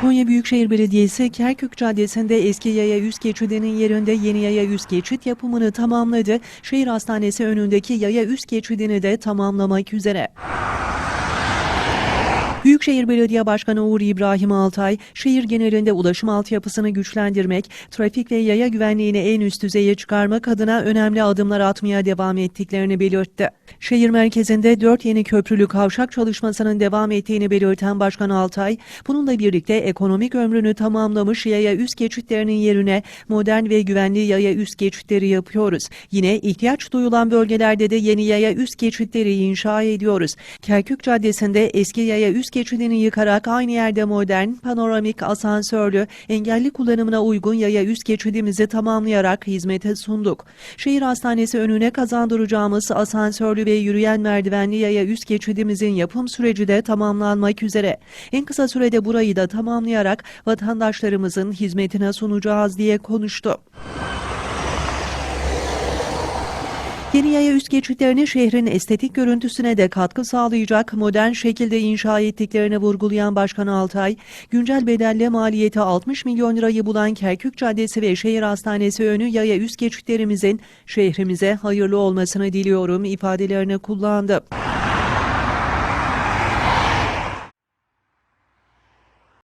Konya Büyükşehir Belediyesi Kerkük Caddesi'nde eski yaya üst geçidinin yerinde yeni yaya üst geçit yapımını tamamladı. Şehir Hastanesi önündeki yaya üst geçidini de tamamlamak üzere. Büyükşehir Belediye Başkanı Uğur İbrahim Altay, şehir genelinde ulaşım altyapısını güçlendirmek, trafik ve yaya güvenliğini en üst düzeye çıkarmak adına önemli adımlar atmaya devam ettiklerini belirtti. Şehir merkezinde dört yeni köprülü kavşak çalışmasının devam ettiğini belirten Başkan Altay, bununla birlikte ekonomik ömrünü tamamlamış yaya üst geçitlerinin yerine modern ve güvenli yaya üst geçitleri yapıyoruz. Yine ihtiyaç duyulan bölgelerde de yeni yaya üst geçitleri inşa ediyoruz. Kerkük Caddesi'nde eski yaya üst geçidini yıkarak aynı yerde modern, panoramik, asansörlü, engelli kullanımına uygun yaya üst geçidimizi tamamlayarak hizmete sunduk. Şehir Hastanesi önüne kazandıracağımız asansörlü ve yürüyen merdivenli yaya üst geçidimizin yapım süreci de tamamlanmak üzere. En kısa sürede burayı da tamamlayarak vatandaşlarımızın hizmetine sunacağız diye konuştu. Yeni üst geçitlerini şehrin estetik görüntüsüne de katkı sağlayacak modern şekilde inşa ettiklerini vurgulayan Başkan Altay, güncel bedelle maliyeti 60 milyon lirayı bulan Kerkük Caddesi ve Şehir Hastanesi önü yaya üst geçitlerimizin şehrimize hayırlı olmasını diliyorum ifadelerini kullandı.